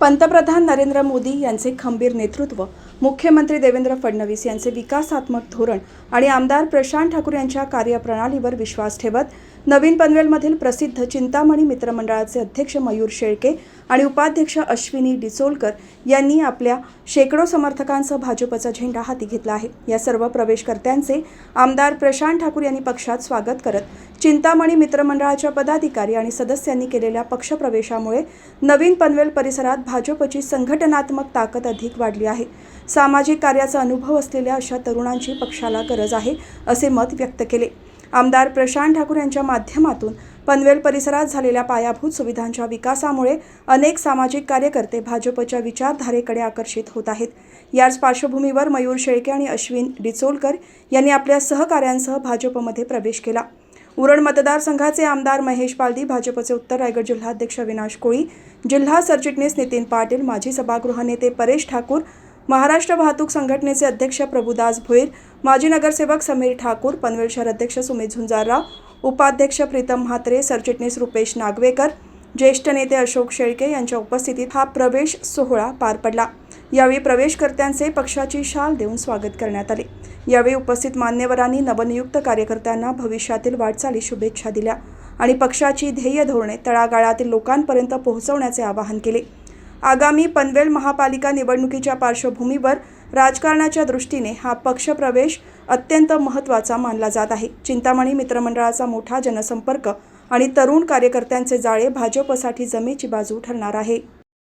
पंतप्रधान नरेंद्र मोदी यांचे खंबीर नेतृत्व मुख्यमंत्री देवेंद्र फडणवीस यांचे विकासात्मक धोरण आणि आमदार प्रशांत ठाकूर यांच्या कार्यप्रणालीवर विश्वास ठेवत नवीन पनवेलमधील प्रसिद्ध चिंतामणी मित्रमंडळाचे अध्यक्ष मयूर शेळके आणि उपाध्यक्ष अश्विनी डिचोलकर यांनी आपल्या शेकडो समर्थकांसह भाजपचा झेंडा हाती घेतला आहे. या सर्व प्रवेशकर्त्यांचे आमदार प्रशांत ठाकूर यांनी पक्षात स्वागत करत चिंतामणी मित्रमंडळाच्या पदाधिकारी आणि सदस्यांनी केलेल्या पक्षप्रवेशामुळे नवीन पनवेल परिसरात भाजपची संघटनात्मक ताकद अधिक वाढली आहे. सामाजिक कार्याचा अनुभव असलेल्या अशा तरुणांची पक्षाला गरज आहे असे मत व्यक्त केले. आमदार प्रशांत ठाकूर यांच्या माध्यमातून पनवेल परिसरात झालेल्या पायाभूत सुविधांच्या विकासामुळे अनेक सामाजिक कार्यकर्ते भाजपच्या विचारधारेकडे आकर्षित होत आहेत. याच पार्श्वभूमीवर मयूर शेळके आणि अश्विन डिचोलकर यांनी आपल्या सहकाऱ्यांसह भाजपमध्ये प्रवेश केला. उरण मतदारसंघाचे आमदार महेश पालदी भाजपचे उत्तर रायगड जिल्हाध्यक्ष विनाश कोळी जिल्हा सरचिटणीस नितीन पाटील माजी सभागृह नेते परेश ठाकूर महाराष्ट्र वाहतूक संघटनेचे अध्यक्ष प्रभुदास भोईर माजी नगरसेवक समीर ठाकूर पनवेल शहर अध्यक्ष सुमित झुंजारराव उपाध्यक्ष प्रीतम म्हात्रे सरचिटणीस रुपेश नागवेकर ज्येष्ठ नेते अशोक शेळके यांच्या उपस्थितीत हा प्रवेश सोहळा पार पडला. यावेळी प्रवेशकर्त्यांचे पक्षाची शाल देऊन स्वागत करण्यात आले. यावेळी उपस्थित मान्यवरांनी नवनियुक्त कार्यकर्त्यांना भविष्यातील वाटचाली शुभेच्छा दिल्या आणि पक्षाची ध्येय धोरणे तळागाळातील लोकांपर्यंत पोहोचवण्याचे आवाहन केले. आगामी पनवेल महापालिका निवडणुकीच्या पार्श्वभूमीवर राजकारणाच्या दृष्टीने हा पक्षप्रवेश अत्यंत महत्त्वाचा मानला जात आहे. चिंतामणी मित्रमंडळाचा मोठा जनसंपर्क आणि तरुण कार्यकर्त्यांचे जाळे भाजपसाठी जमेची बाजू ठरणार आहे.